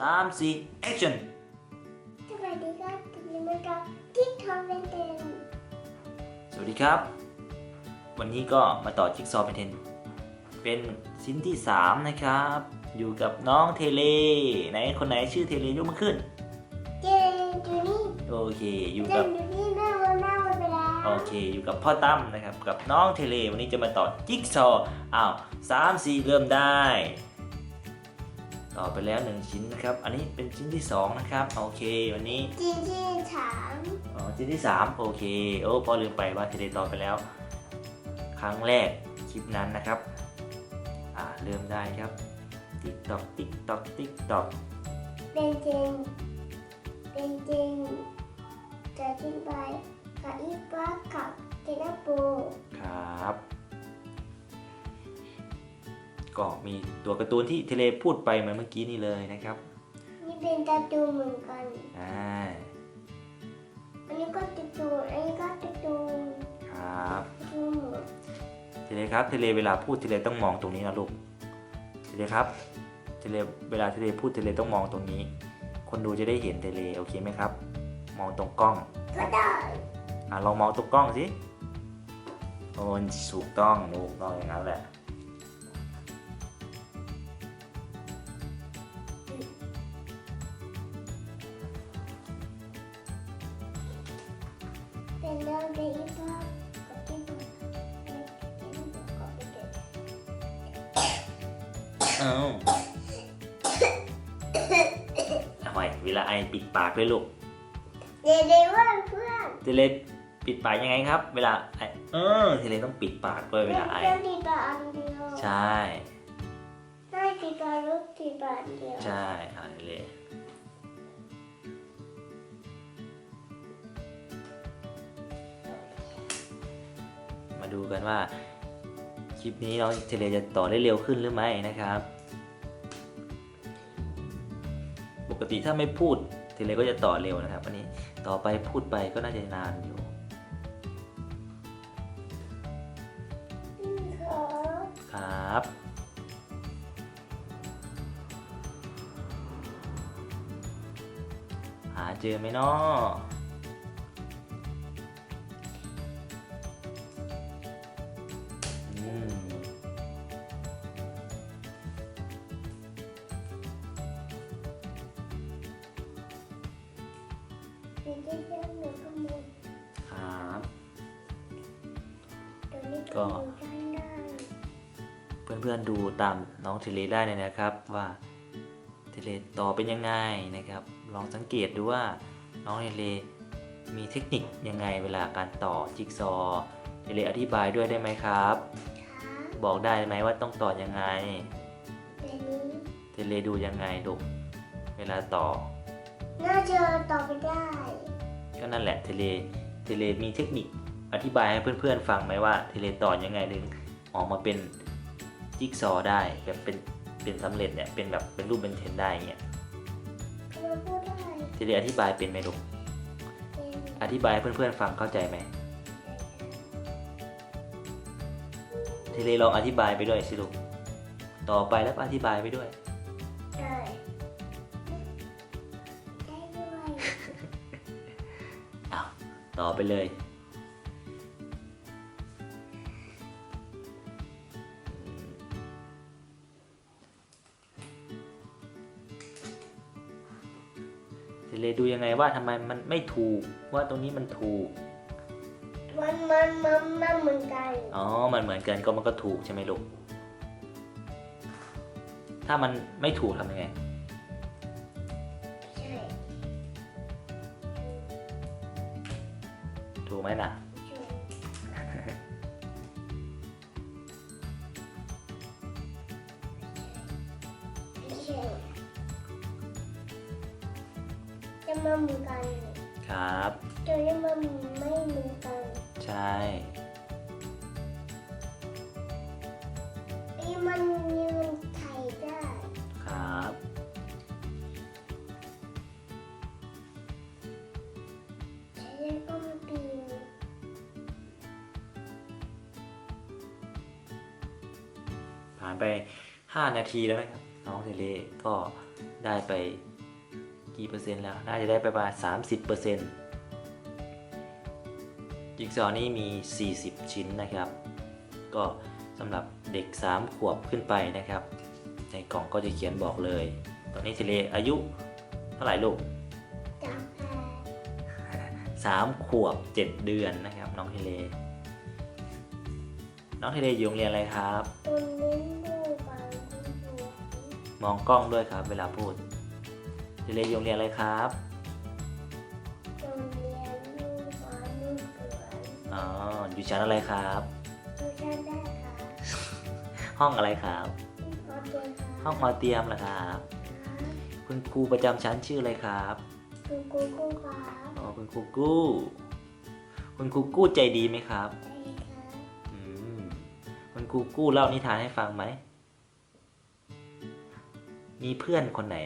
สามสี่ action สวัสดีครับวันนี้มากับที่ทอมเป็นเต็นสวัสดีครับ วันนี้ก็มาต่อจิ๊กซอว์เป็นเทนเป็นชิ้นที่3นะครับ อยู่กับน้องเทเลไหนคนไหนชื่อเทเลยกมือขึ้น เจนจูนี่โอเค อยู่เจกับนจูนี่แม่วันแม่วันไปแล้วโอเค อยู่กับพ่อตั้มนะครับ กับน้องเทเล วันนี้จะมาต่อจิ๊กซอว์อ้าวสามสี่เริ่มได้ ต่อไปแล้วหนึ่งชิ้นนะครับ อันนี้เป็นชิ้นที่สองนะครับ โอเค วันนี้ จีนที่สามอ๋อ ชิ้นที่สามโอเค โอ้พอลืมไปว่าเทเลต่อไปแล้ว ครั้งแรกคลิปนั้นนะครับ อ่า เริ่มได้ครับ ติ๊กตอก ติ๊กตอก ติ๊กตอก เป็นเจนเป็นเจนจะอธิบายกับอีปากับเจนปูครับ ก็มีตัวการ์ตูนที่เทเลพูดไปเหมือนเมื่อกี้นี่เลยนะครับ นี่เป็นตาตูเหมือนกัน อ่า อันนี้ก็ตาตูอันนี้ก็ตาตูครับตูหมดเทเลครับ เทเลเวลาพูดเทเลต้องมองตรงนี้นะลูก เทเลครับ เทเลเวลาเทเลพูดเทเลต้องมองตรงนี้ คนดูจะได้เห็นเทเลโอเคไหมครับ มองตรงกล้อง ก็ได้อะลองมองตรงกล้องสิโอ้ยถูกต้องลูกต้องอย่างนั้นแหละ เอ้าเอาไว้เวลาไอปิดปากด้วยลูก เดี๋ยวเดี๋ยวว่าเพื่อนเทเลปิดปากยังไงครับ เวลาไอเออเทเลต้องปิดปากด้วยเวลาไอเรื่องตีบาทอันเดียวใช่ได้ตีบาทลูกตีบาทเดียวใช่อ่าเทเลมาดูกันว่าคลิปนี้น้องเทเลจะต่อได้เร็วขึ้นหรือไม่นะครับ ติถ้าไม่พูดทีเลก็จะต่อเร็วนะครับอันนี้ต่อไปพูดไปก็น่าจะนานอยู่ครับหาเจอไหมเนาะ เรื่องหนูขโมยครับ ตัวนี้ก็ก็ดูได้ได้เพื่อนๆดูตามน้องเทเลได้เลยนะครับว่าเทเลต่อเป็นยังไงนะครับ ลองสังเกตดูว่าน้องเทเลมีเทคนิคยังไงเวลาการต่อจิ๊กซอว์เทเลอธิบายด้วยได้ไหมครับค่ะบอกได้ไหมว่าต้องต่อยังไงตัวนี้เทเลดูยังไงลูกเวลาต่อ น่าจะตอบไม่ได้ ก็นั่นแหละเทเลเทเลมีเทคนิคอธิบายให้เพื่อนๆฟังไหมว่าเทเลต่อยังไงถึงออกมาเป็นจิ๊กซอว์ได้แบบเป็นเป็นสำเร็จเนี่ยเป็นแบบเป็นรูปเป็นเทนได้เงี้ยเขามาพูดได้เทเลอธิบายเป็นไหมลูกเป็นอธิบายให้เพื่อนๆฟังเข้าใจไหมเทเลลองอธิบายไปด้วยสิลูกต่อไปแล้วก็อธิบายไปด้วย ต่อไปเลยเทเลดูยังไงว่าทำไมมันไม่ถูก ว่าตรงนี้มันถูก มันมันมันมันเหมือนกันอ๋อ มันเหมือนกันก็มันก็ถูกใช่ไหมลูก ถ้ามันไม่ถูกทำยังไง ถูกไหมล่ะใช่ไม่ใช่จะมาเหมือนกันครับจะยังมันไม่เหมือนกัน ใช่ไอ้มันานไป 5 นาทีแล้วนะครับ น้องเทเลก็ได้ไปกี่เปอร์เซ็นต์แล้ว น่าจะได้ไปประมาณ 30เปอร์เซ็นต์จิ๊กซอว์นี้มี 40 ชิ้นนะครับ ก็สำหรับเด็ก 3 ขวบขึ้นไปนะครับ ในกล่องก็จะเขียนบอกเลย ตอนนี้เทเลอายุเท่าไหร่ลูกจับแพรสามขวบเจ็ดเดือนนะครับ น้องเทเล น้องเทเลอยู่โรงเรียนอะไรครับตัวนี้ดูบางดูสวย มองกล้องด้วยครับ เวลาพูดเทเลอยู่โรงเรียนอะไรครับตัวเรียนดูบางดูสวยอ๋ออยู่ชั้นอะไรครับดูฉันได้ค่ะห้องอะไรครับ ขอตัวค่ะห้องออเตียมเหรอครับ คุณครูประจำชั้นชื่ออะไรครับคุณครูครูครับอ๋อคุณครูกู้ คุณครูกู้ใจดีไหมครับได้ค่ะ อืมคุณครูกู้เล่านิทานให้ฟังไหม มีเพื่อนคนไหน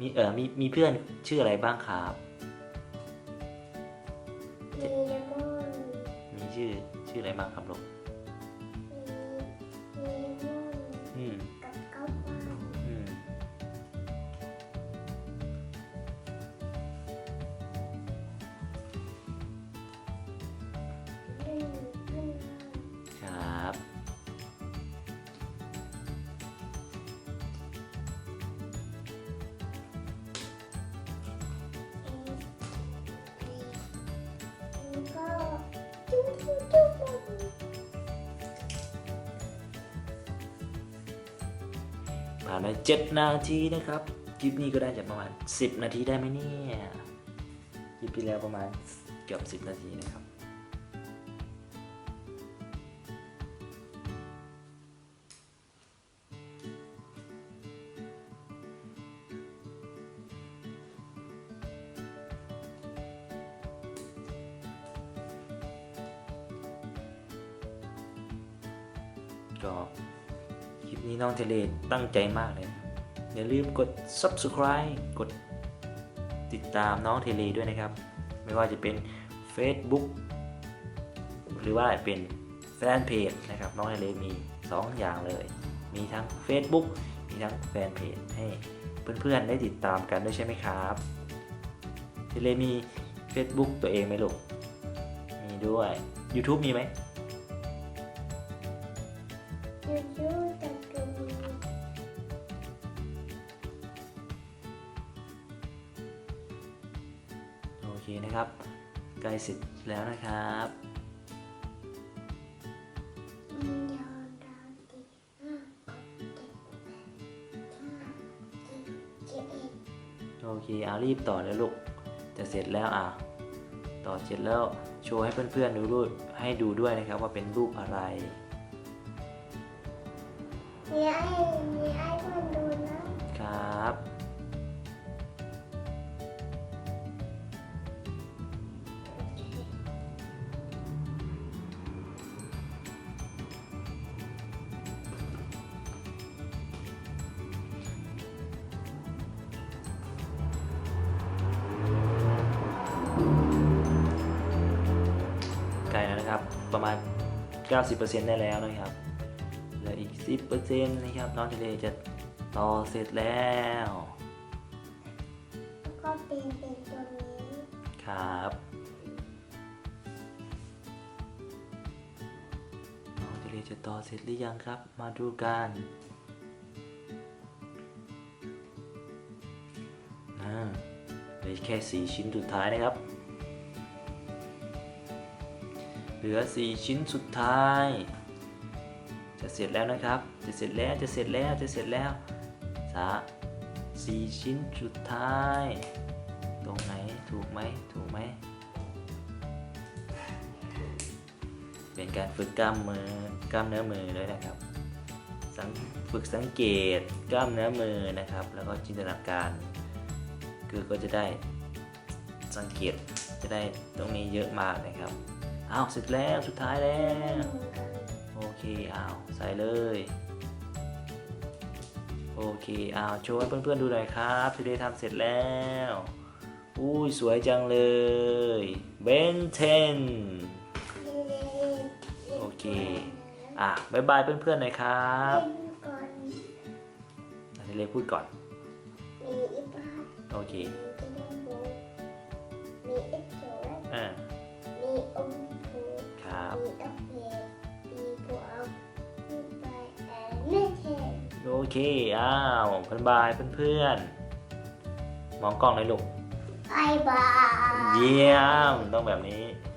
มีเออมีมีเพื่อนชื่ออะไรบ้างครับ มีเลมอนมีชื่อชื่ออะไรบ้างครับลูก ผ่านมาเจ็ดนาทีนะครับคลิปนี้ก็ได้จากประมาณ 10 นาทีได้ไหมเนี่ยคลิปที่แล้วประมาณเกือบ 10 นาทีนะครับก็ ลิปนี้น้องเทเลตั้งใจมากเลยนะอย่าลืมกด subscribe กดติดตามน้องเทเลด้วยนะครับ ไม่ว่าจะเป็น Facebook หรือว่าเป็นแฟนเพจนะครับ น้องเทเลมี 2 อย่างเลย มีทั้ง Facebook มีทั้งแฟนเพจให้เพื่อนๆได้ติดตามกันด้วยใช่ไหมครับเทเลมี Facebook ตัวเองไหมลูก มีด้วย YouTube มีไหมจุ๊ เสร็จแล้วนะครับโอเคเอารีบต่อเลยลูกจะเสร็จแล้วอะต่อเสร็จแล้วโชว์ให้เพื่อนๆดูด้วยให้ดูด้วยนะครับว่าเป็นรูปอะไรมี ประมาณ 90%ได้แล้วนะครับเหลืออีก 10%นะครับน้องทะเลจะต่อเสร็จแล้วแล้วก็เป็นเป็นตัวนี้ครับน้องทะเลจะต่อเสร็จหรือยังครับ มาดูกันอ่าเหลือแค่ 4 ชิ้นสุดท้ายนะครับ เหลือ 4 ชิ้นสุดท้าย จะเสร็จแล้วนะครับ จะเสร็จแล้วจะเสร็จแล้วจะเสร็จแล้วสาสี่ชิ้นสุดท้าย ตรงไหนถูกไหมถูกไหมเป็นการฝึกกล้ามมือกล้ามเนื้อมือเลยนะครับฝึกสังเกตกล้ามเนื้อมือนะครับ แล้วก็จินตนาการ คือก็จะได้สังเกตจะได้ตรงนี้เยอะมากนะครับ อ้าวเสร็จแล้วสุดท้ายแล้ว โอเคอ้าวใส่เลย โอเคอ้าวโชว์ให้เพื่อนๆดูหน่อยครับที่ได้ทำเสร็จแล้วอุ้ยสวยจังเลยเบนเทนโอเคอะบายบายเพื่อนๆหน่อยครับเล่นก่อนอาทิเลพูดก่อนโอเคมีเอ็กโซอ่ามีอมพู ครับมีดอกเห็ดมีบัวมีใบแอนไม่เทนโอเค อ้าวเพื่อนบายเพื่อนๆ มองกล้องเลยลูกบายบายเยี่ยมต้องแบบนี้บ